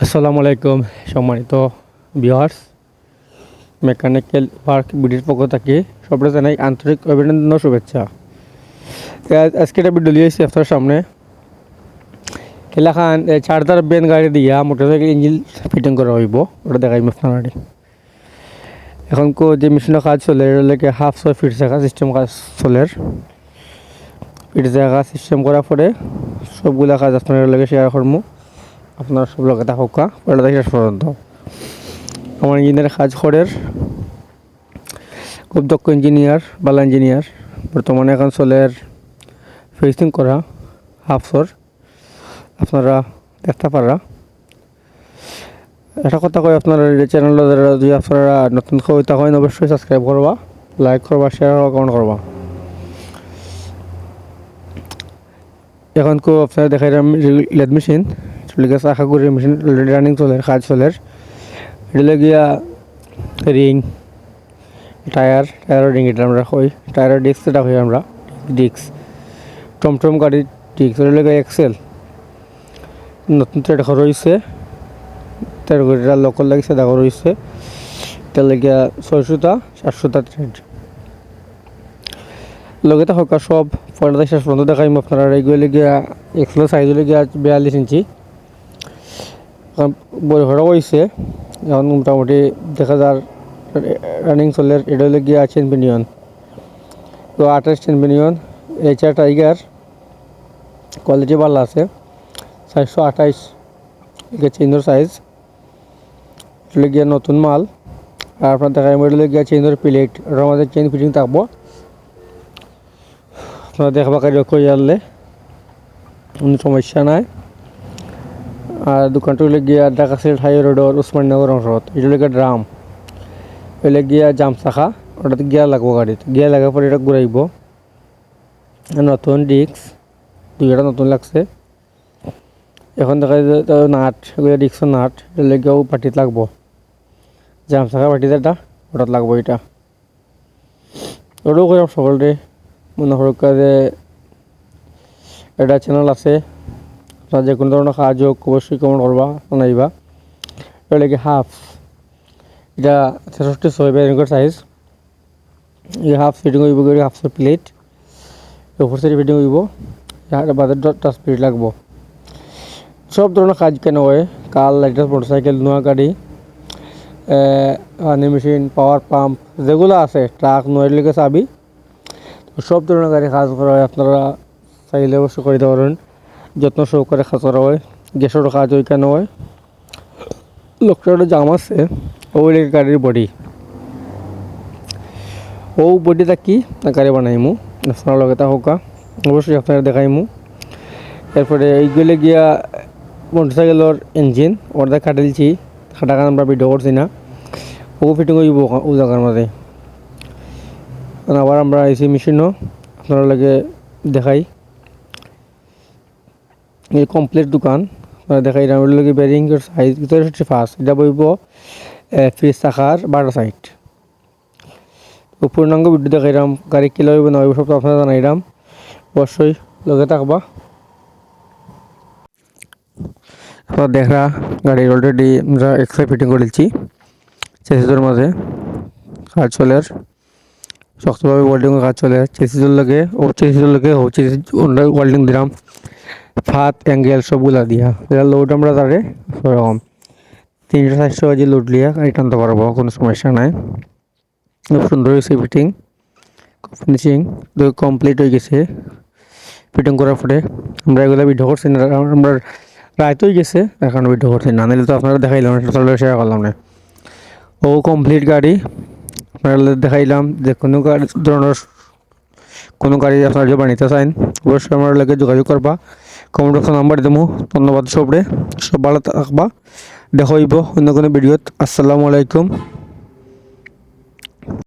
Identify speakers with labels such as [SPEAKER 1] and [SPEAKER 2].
[SPEAKER 1] আসসালামু আলাইকুম, সম্মানিত ভিউয়ার্স মেকানিক্যাল পার্ক বিডির পক্ষ থেকে সবাই জানাই আন্তরিক অভিনন্দন শুভেচ্ছা। আজকে একটা ভিডিও লিয়েছি আপনার সামনে। এলাকান চার্জার বেন গাড়ি দিয়া মোটরসাইকেল ইঞ্জিন ফিটিং করা হইব। ওটা দেখাই আপনার এখন কো যে মেশিনের কাজ চলে এটা লাগে হাফ ছয় ফিট থাকা সিস্টেম কাজ চলে। ফিট থাকা সিস্টেম করার পরে সবগুলা কাজ আপনার শেয়ার করব। আপনার সব লোক থাকুক দেখি শেষ পর্যন্ত। আমার ইঞ্জিনিয়ার কাজ করের খুব দক্ষ ইঞ্জিনিয়ার বালা ইঞ্জিনিয়ার বর্তমানে এখন চলের ফেসিং করা হাফসর। আপনারা দেখতে পারা। একটা কথা কই আপনার চ্যানেল যদি আপনারা নতুন কবিতা হয় অবশ্যই সাবস্ক্রাইব করবা লাইক করবা শেয়ার করবা কমেন্ট করবা। এখন কো আপনারা দেখাই লেদ মেশিন চলে গেছে আশা করি মেশিন রানিং চলে কাজ চলে এটা গিয়া রিং টায়ার টায়ারের রিং এটা আমরা হই টায়ারের ডিস্ক এটা হই আমরা ডিস্ক টমটম গাড়ির ডিস্ক এটা লাগে এক্সেল নতুন তো দেখা রয়েছে তেরো গাড়িটা লোকাল লাগিছে দেখা রয়েছে এটা লাগিয়া ছয়শোটা সাতশোটা ট্রেড লগে হোক সব পর্দা শেষ পর্যন্ত দেখাইম আপনারা এগুলো গিয়া এক্সেল সাইজ হলে গিয়া বিয়াল্লিশ ইঞ্চি। বড় হয়েছে এখন মোটামুটি দেখা যার রানিং চলে, এটা হলে গিয়া চ্যাম্পিয়ন তো আঠাশ চ্যাম্পিয়ন এইচআর টাইগার কোয়ালিটি ভালো আছে। চারশো আঠাইশ চেঞ্জর সাইজ এটা গিয়া নতুন মাল। আর আপনার দেখা এটা গিয়া চেঞ্জর প্লেট ওটার আমাদের চেন ফিটিং থাকব। আপনারা দেখবা কারি আনলে। কোনো সমস্যা নাই। আর দোকানটা হলে গিয়া ঢাকা সিলেট হাই রোডর উসমাননগর অংশত এটা হলে ড্রাম। হলে গিয়া জাম শাখা। ওটাতে গিয়া লাগবো গাড়িতে। গিয়া লাগার পরে এটা ঘুরাইব নতুন ডিস্ক দুইটা নতুন লাগছে। এখন দেখা যায় নাট এগুলো ডিস্কর নাট। এটা লেগেও পাটিত লাগবো। জাম শাখা পাটিতে এটা, ওটাত লাগবো এটা ওটাও করে সকলরে মনে করুক যে এটা চ্যানেল আছে। আপনার যে কোনো ধরনের হোক অবশ্যই কমেন্ট করবা জানাইবা এটা হাফ। এটা ছেষট্টি ছয় ব্যাংকের সাইজ এই হাফ ফিটিং হইব করে হাফ প্লেট উপর সাইড ফিটিং হইব আর বাদে টাচ প্লেট লাগবো। সব ধরনের কাজ কেন হয়? কার লাইটার মোটরসাইকেল নোয়া গাড়ি হানি মেশিন পাওয়ার পাম্প যেগুলো আছে ট্রাক নয়ের চাবি। সব ধরনের গাড়ি কাজ করা হয়। আপনারা চাইলে অবশ্যই করে দিতে পারেন যত্ন সহকারে করা হয় গ্যাসেরও কাজ হয় কেন হয়। লোকটার জাম আছে ওই গাড়ির বডি। ও বডিটা কি? গাড়ি বানাইমু আপনার লগে হোকা অবশ্যই আপনারা দেখাইমু। এরপরে এইগুলো গিয়া মোটরসাইকেলের ইঞ্জিন ওটা কাটিলছি খাটাকা আমরা ভিডিও করছি না। ও ফিটিং হইব ও জায়গার মাঝে আবার আমরা এসি মেশিনও আপনারা লাগে দেখাই। এই কমপ্লিট দোকান। আপনারা দেখাই আমার লাগে সাইজ হচ্ছে ফার্স্ট এটা বইব ফ্রিজ থাকার বারো সাইড পূর্ণাঙ্গ ভিডিও দেখাইলাম, গাড়ি কিলো হইব না হইব সব তো আপনারা অবশ্যই লগে থাকবা। দেখা গাড়ির অলরেডি আমরা এক্সট্রা ফিটিং করেছি চেসিসের মাঝে। কাজ চলে শক্তভাবে ওয়েল্ডিং কাজ চলে। চেসিসের লাগে, ও চেসিসের লাগে, ও ওয়েল্ডিং দিলাম। ফাত, অ্যাঙ্গেল সবগুলা দিয়া। এটা লোড আমরা তারে সেরকম তিনশো, চারশো কেজি লোড লিয়া গাড়ি টানতে পারব কোনো সমস্যা নাই। খুব সুন্দর হয়েছে ফিটিং ফিনিশিং কমপ্লিট হয়ে গেছে। ফিটিং করার পরে আমরা এগুলো ভিডিও করছি না, আমরা রাইত হয়ে গেছে, এখন ভিডিও করছি না। নিলে তো আপনারা দেখাইলাম তাহলে শেয়ার করলাম না। ও কমপ্লিট গাড়ি, আপনারা দেখাইলাম যে কোনো গাড়ি, ধরনের কোনো গাড়ি আপনারা যদি বানিতে চান, অবশ্যই আমার লাগে যোগাযোগ করবা। কমেন্ট বক্সে নাম্বার দিম ধন্যবাদ সবরে সব ভালো থাকবা। দেখা অন্য কোনো ভিডিওত আসসালামু আলাইকুম।